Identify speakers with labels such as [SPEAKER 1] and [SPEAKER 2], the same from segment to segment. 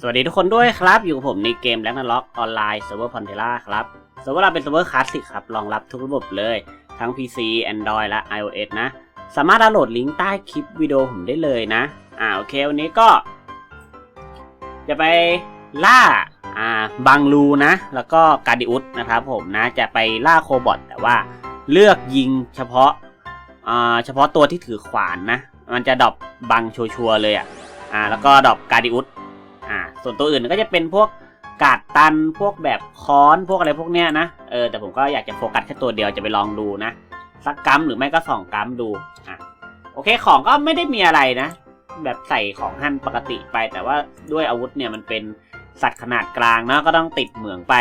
[SPEAKER 1] สวัสดีทุกคนด้วยครับ อยู่กับผมในเกมแ a กนาล็อกออนไลน์เซิร์ฟเวอร์พอนเทล่าครับเซิร์ฟเวอร์เราเป็นเซิร์ฟเวอร์คลาสสิกครับ รองรับทุกระบบเลย ทั้ง PC Android และ iOS นะ สามารถดาวน์โหลดลิงก์ใต้คลิปวิดีโอผมได้เลยนะ อ่าโอเค วันนี้ก็ จะไปล่าอ่าบังลูนะ แล้วก็การดิอุสนะครับผมนะ จะไปล่าโคบอทแต่ว่าเลือกยิงเฉพาะอ่าเฉพาะตัวที่ถือขวานนะ มันจะดรอปบังชัวร์เลยอะอ่าแล้วก็ดรอปการดิอุส อ่า ส่วนตัวอื่นก็จะเป็นพวกกาดตันพวกแบบค้อนพวกอะไรพวกเนี้ยนะ เออแต่ผมก็อยากจะโฟกัสแค่ตัวเดียวจะไปลองดูนะ สักกัมหรือไม่ก็สองกัมดูอะโอเคของก็ไม่ได้มีอะไรนะ แบบใส่ของหั่นปกติไป แต่ว่าด้วยอาวุธเนี่ยมันเป็นสัตว์ขนาดกลางเนาะก็ต้องติดเหมืองไป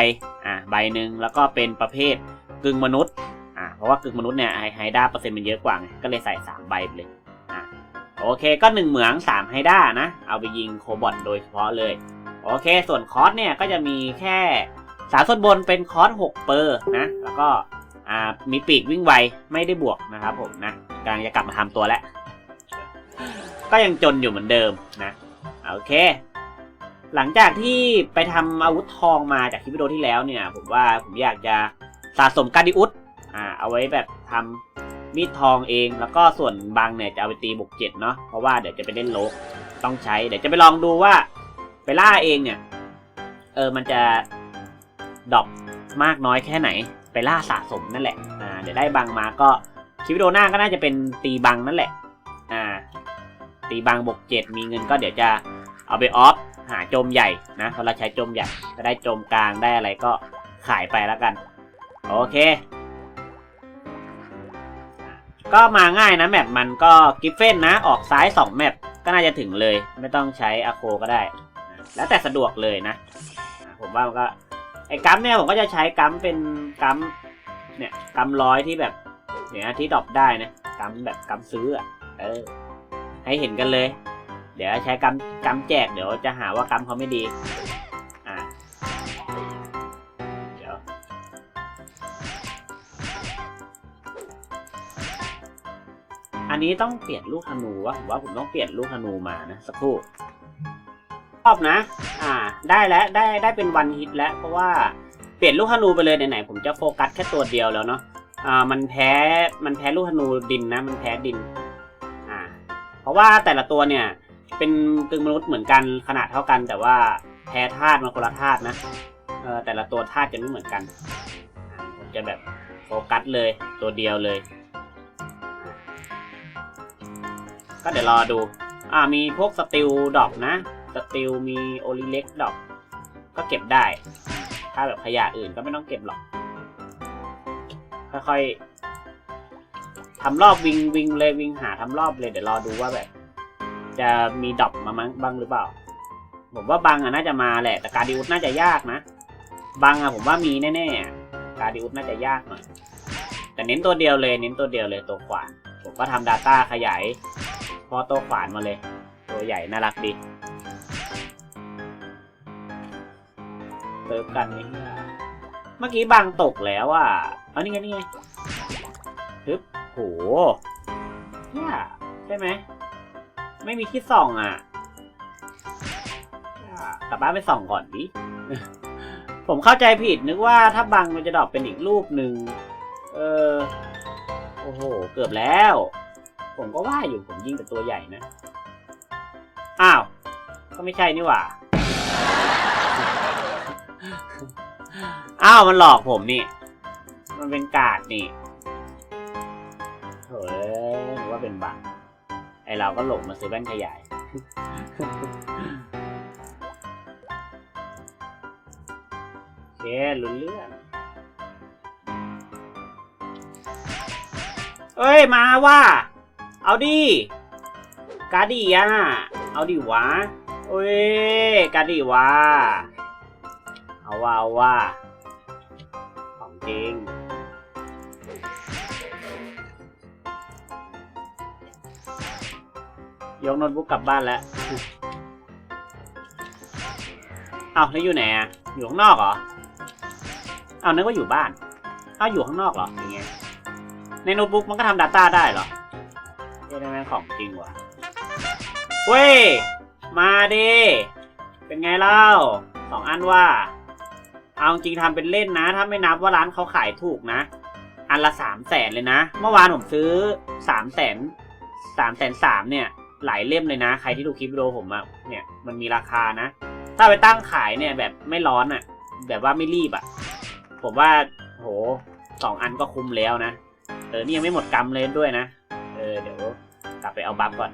[SPEAKER 1] อะใบหนึ่งแล้วก็เป็นประเภทกึ่งมนุษย์อะเพราะว่ากึ่งมนุษย์เนี่ยไฮด้าเปอร์เซ็นต์มันเยอะกว่าไงก็เลยใส่สามใบเลย โอเคก็หนึ่งเหมืองสามไฮด้านะ เอาไปยิงโคบอทโดยเฉพาะเลย โอเค ส่วนคอร์สเนี่ยก็จะมีแค่สามส่วนบนเป็นคอร์ส6เปอร์นะ แล้วก็มีปีกวิ่งไวไม่ได้บวกนะครับผมนะกำลังจะกลับมาทำตัวแล้ว ก็ยังจนอยู่เหมือนเดิมนะโอเค หลังจากที่ไปทำอาวุธทองมาจากคลิปวิดีโอที่แล้วเนี่ย ผมว่าผมอยากจะสะสมการดิอุสอ่าเอาไว้แบบทำ มีดทองเองแล้วก็ส่วนบางเนี่ยจะเอาไปตีบวกเจ็ดเนาะเพราะว่าเดี๋ยวจะไปเล่นโลกต้องใช้ เดี๋ยวจะไปลองดูว่าไปล่าเองเนี่ย เออมันจะดรอปมากน้อยแค่ไหน ไปล่าสะสมนั่นแหละอ่าเดี๋ยวได้บังมาก็คลิปวิดีโอหน้าก็น่าจะเป็นตีบังนั่นแหละอ่าตีบังบวกเจ็ดมีเงินก็เดี๋ยวจะเอาไปออฟหาโจมใหญ่นะเพราะเราใช้โจมใหญ่ก็ได้โจมกลางได้อะไรก็ขายไปแล้วกัน โอเค ก็มาง่ายนะแมปมันก็กิฟเฟนนะออกซ้าย 2 แมปก็น่าจะถึงเลย ไม่ต้องใช้อะโคก็ได้ แล้วแต่สะดวกเลยนะ ผมว่ามันก็ไอ้กัมเนี่ยผมก็จะใช้กัมเป็นกัมเนี่ยกัมร้อยที่แบบเนี่ยที่ดรอปได้นะกัมแบบกัมซื้ออะเออให้เห็นกันเลย เดี๋ยวใช้กัมกัมแจกเดี๋ยวจะหาว่ากัมเขาไม่ดี นนี้ต้องเปลี่ยนลูกธนูวะผมว่าผมต้องเปลี่ยนลูกธนูมานะสักครู่ชอบนะ อ่า ได้แล้วได้ได้เป็นวันฮิตแล้ว เพราะว่าเปลี่ยนลูกธนูไปเลยไหนๆผมจะโฟกัสแค่ตัวเดียวแล้วเนาะอ่ามันแพ้มันแพ้ลูกธนูดินนะ มันแพ้ดิน อ่า เพราะว่าแต่ละตัวเนี่ย เป็นกึ่งมนุษย์เหมือนกันขนาดเท่ากัน แต่ว่าแพ้ธาตุมันคนละธาตุนะเออแต่ละตัวธาตุจะไม่เหมือนกันผมจะแบบโฟกัสเลยตัวเดียวเลย ก็เดี๋ยวรอดู อ่ามีพวกสติลดอปนะ สติลมีโอลิเล็กดอก ก็เก็บได้ ถ้าแบบขยะอื่นก็ไม่ต้องเก็บหรอก ค่อยๆทำรอบวิ่งวิ่งเลยวิ่งหาทำรอบเลยเดี๋ยวรอดูว่าแบบ จะมีดอปมามั้งบ้างหรือเปล่า ผมว่าบังอะน่าจะมาแหละ แต่การดิอุสน่าจะยากนะบังอะผมว่ามีแน่ๆการดิอุสน่าจะยากหน่อยแต่เน้นตัวเดียวเลยเน้นตัวเดียวเลยตัวขวานผมก็ทำ Data ขยาย พอตัวขวานมาเลย ตัวใหญ่น่ารักดีเติมกันนี่เมื่อกี้บางตกแล้วอะเอานี่ไงนี่ไงฮึบโหเนี่ยใช่ไหม ไม่มีที่ส่องอะเนี่ยกลับบ้านไปส่องก่อนดิ ผมเข้าใจผิดนึกว่าถ้าบังมันจะดรอปเป็นอีกรูปหนึ่ง เออ โอ้โห เกือบแล้ว ผมก็ว่าอยู่ผมยิงแต่ตัวใหญ่นะ อ้าว ก็ไม่ใช่นี่หว่า อ้าว มันหลอกผมนี่ มันเป็นกาดนี่เฮ้ยหรือว่าเป็นบังไอเราก็หลงมาซื้อแว่นขยาย เคลุ้นเรื่องเอ้ย มาว่า เอาดิกาดีอะ เอาดิวะเอ้ยกาดีวะเอาว่าเอาว่าของจริงยกโน้ตบุ๊กกลับบ้านแล้ว เอาแล้วอยู่ไหนอะ อยู่ข้างนอกเหรอ เอานึกว่าอยู่บ้าน เอาอยู่ข้างนอกเหรอ อย่างเงี้ย ในโน้ตบุ๊กมันก็ทำ Data ได้เหรอ เอ้ยนั่นแม่งของจริงว่ะเว้ย มาดิเป็นไงเล่าสองอันว่า เอาจริงทำเป็นเล่นนะ ถ้าไม่นับว่าร้านเขาขายถูกนะ อันละสามแสนเลยนะ เมื่อวานผมซื้อสามแสนสามแสนสามเนี่ย หลายเล่มเลยนะ ใครที่ดูคลิปวิดีโอผมอะเนี่ยมันมีราคานะ ถ้าไปตั้งขายเนี่ยแบบไม่ร้อนอะแบบว่าไม่รีบอะผมว่าโหสองอันก็คุ้มแล้วนะเออนี่ยังไม่หมดกรรมเลยด้วยนะ ออเดี๋ยวกลับไปเอาบัฟก่อน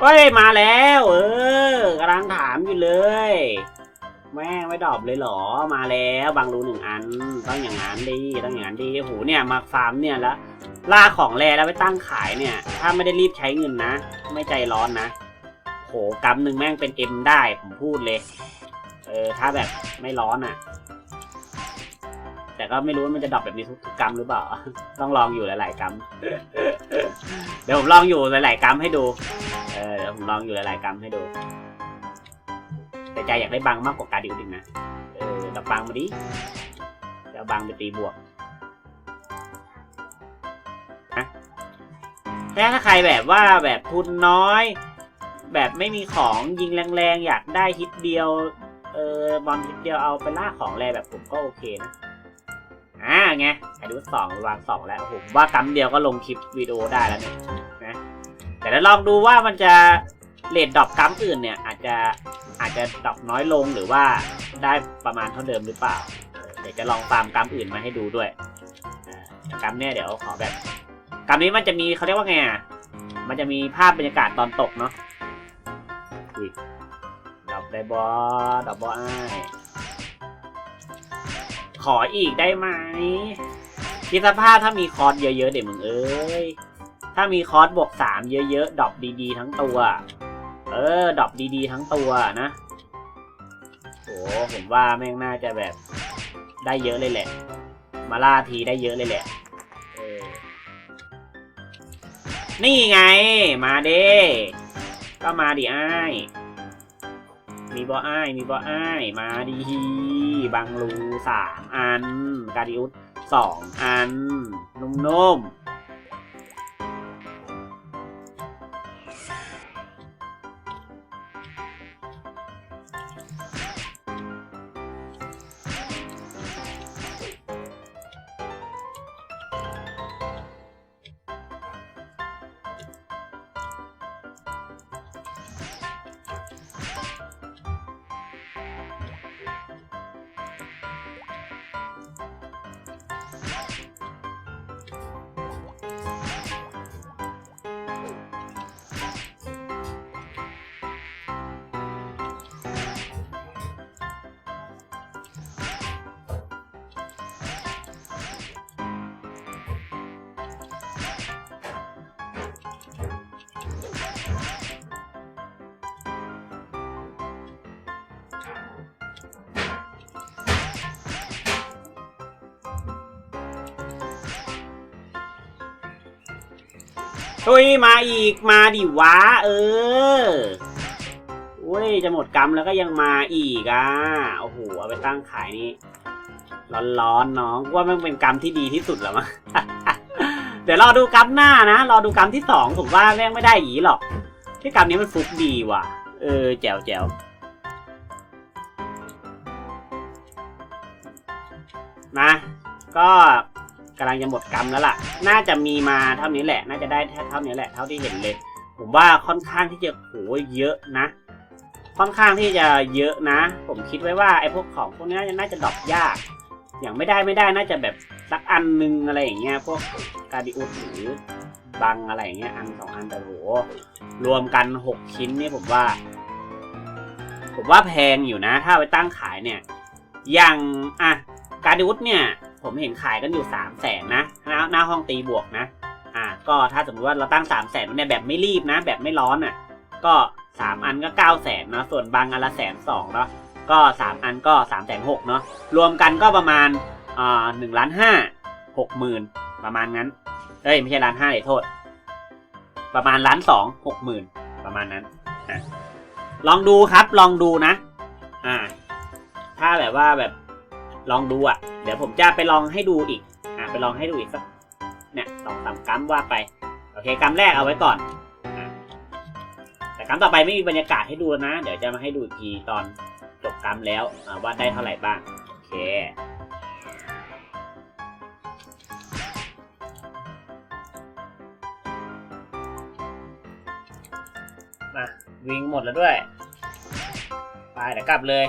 [SPEAKER 1] เฮ้ย มาแล้ว เออกำลังถามอยู่เลย แม่งไม่ดอบเลยเหรอ มาแล้วบางรูหนึ่งอัน ต้องอย่างนั้นดีต้องอย่างนั้นดีโหเนี่ยมาฟาร์มเนี่ยแล้วล่าของแรแล้วไปตั้งขายเนี่ย ถ้าไม่ได้รีบใช้เงินนะ ไม่ใจร้อนนะ โหกำหนึ่งแม่งเป็นเอ็มได้ ผมพูดเลย เออถ้าแบบไม่ร้อนอะ แต่ก็ไม่รู้ว่ามันจะดรอปแบบนี้ทุกทุกกำหรือเปล่า ต้องลองอยู่หลายๆกำเดี๋ยวผมลองอยู่หลายๆกำให้ดู เออเดี๋ยวผมลองอยู่หลายๆกำให้ดู แต่ใจอยากได้บังมากกว่าการดิวดิงนะเออดับบังมาดิเดี๋ยวบังไปตีบวกนะแต่ถ้าใครแบบว่าแบบทุนน้อย แบบไม่มีของยิงแรงๆ อยากได้ฮิตเดียว เออบอลฮิตเดียวเอาไปล่าของแรแบบผมก็โอเคนะ อ่าไงไอดูสองวางสองแล้วผมว่ากำเดียวก็ลงคลิปวิดีโอได้แล้วเนี่ยนะ แต่แล้วลองดูว่ามันจะเลดดอปกัมอื่นเนี่ย อาจจะอาจจะดอปน้อยลงหรือว่าได้ประมาณเท่าเดิมหรือเปล่า เดี๋ยวจะลองฟาร์มกัมอื่นมาให้ดูด้วยกัมเนี่ยเดี๋ยวขอแบบกัมนี้มันจะมีเขาเรียกว่าไงอะมันจะมีภาพบรรยากาศตอนตกเนาะ ได้บอดรอปบอไอขออีกได้ไหมคิดสภาพถ้ามีคอร์สเยอะๆเดี๋ยวมึงเอ้ย ถ้ามีคอร์สบวกสามเยอะๆดอปดีๆ ทั้งตัว เออดอปดีๆ ทั้งตัวนะโอ้ผมว่าแม่งน่าจะแบบได้เยอะเลยแหละ มาล่าทีได้เยอะเลยแหละนี่ไง มาเด้ก็มาดิอ้ มีบออ้าย มีบออ้าย มาดีฮีบังรูสามอัน กาดิอุสสองอัน นุ่มๆ ตุยมาอีกมาดิวะ เออเว้ยจะหมดกรรมแล้วก็ยังมาอีกอะโอ้โหเอาไปตั้งขายนี่ร้อนๆน้องว่ามันเป็นกรรมที่ดีที่สุดแล้วมั้งเดี๋ยวรอดูกรรมหน้านะรอดูกรรมที่สองผมว่าแม่งไม่ได้อยู่หรอกที่กรรมนี้มันฟุกดีว่ะ เออแจ๋วแจ๋วนะก็ กำลังจะหมดกรรมแล้วล่ะ น่าจะมีมาเท่านี้แหละ น่าจะได้แค่เท่านี้แหละ เท่าที่เห็นเลย ผมว่าค่อนข้างที่จะโหเยอะนะ ค่อนข้างที่จะเยอะนะ ผมคิดไว้ว่าไอ้พวกของพวกนี้น่าจะดรอปยาก อย่างไม่ได้ไม่ได้น่าจะแบบสักอันนึงอะไรอย่างเงี้ย พวกการดิอุสหรือบังอะไรอย่างเงี้ย อันสองอันแต่โห รวมกันหกชิ้นนี่ผมว่า ผมว่าแพงอยู่นะ ถ้าไปตั้งขายเนี่ย อย่างอะการดิอุสเนี่ย ผมเห็นขายกันอยู่สามแสนนะหน้าหน้าห้องตีบวกนะ อ่า ก็ถ้าสมมติว่าเราตั้งสามแสนเนี่ยแบบไม่รีบนะ แบบไม่ร้อนอะ ก็สามอันก็เก้าแสนเนาะส่วนบางอันละแสนสองเนาะก็สามอันก็สามแสนหกเนาะรวมกันก็ประมาณอ่าหนึ่งล้านห้าหกหมื่นประมาณนั้นเอ้ยไม่ใช่ล้านห้าเลยโทษ ประมาณล้านสองหกหมื่นประมาณนั้นลองดูครับลองดูนะ อ่า ถ้าแบบว่าแบบ ลองดูอะ เดี๋ยวผมจะไปลองให้ดูอีก อะไปลองให้ดูอีกสักเนี่ยสองสามกัมว่าไป โอเคกัมแรกเอาไว้ก่อนอแต่กัมต่อไปไม่มีบรรยากาศให้ดูนะ เดี๋ยวจะมาให้ดูทีตอนจบกัมแล้วว่าได้เท่าไหร่บ้าง โอเคมาวิ่งหมดแล้วด้วย ไปเดี๋ยวกลับเลย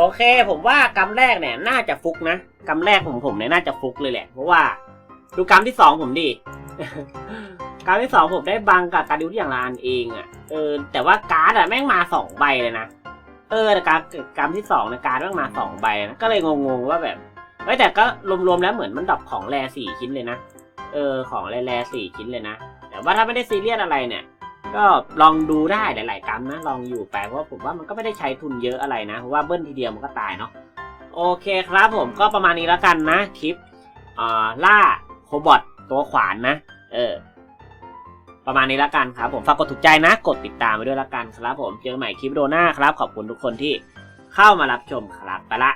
[SPEAKER 1] โอเค ผมว่ากำแรกเนี่ยน่าจะฟุกนะกำแรกของผมเนี่ยน่าจะฟุกเลยแหละ เพราะว่าดูกำที่สองผมดิกำที่สองผมได้บังกับการดิวที่อย่างละอันเองอะ่ะเออแต่ว่าการ์ดอะแม่งมาสองใบเลยนะเออแต่การกำที่สองในการ์ดแม่งมาสองใบนะก็เลยงงๆว่าแบบเฮ้ยแต่ก็รวมๆแล้วเหมือนมันดรอปของแรสี่ชิ้นเลยนะเออของแรๆสี่ชิ้นเลยนะแต่ว่าถ้าไม่ได้ซีเรียสอะไรเนี่ย ก็ลองดูได้หลาย ๆกรัมนะ ลองอยู่ไปเพราะว่าผมว่ามันก็ไม่ได้ใช้ทุนเยอะอะไรนะ เพราะว่าเบิ้ลทีเดียวมันก็ตายเนาะ โอเคครับผมก็ประมาณนี้แล้วกันนะคลิปล่าโคบอทตัวขวานนะ เออ ประมาณนี้แล้วกันครับผมฝากกดถูกใจนะ กดติดตามไปด้วยแล้วกันครับผมเจอใหม่คลิปวิดีโอหน้าครับ ขอบคุณทุกคนที่เข้ามารับชมครับไปละ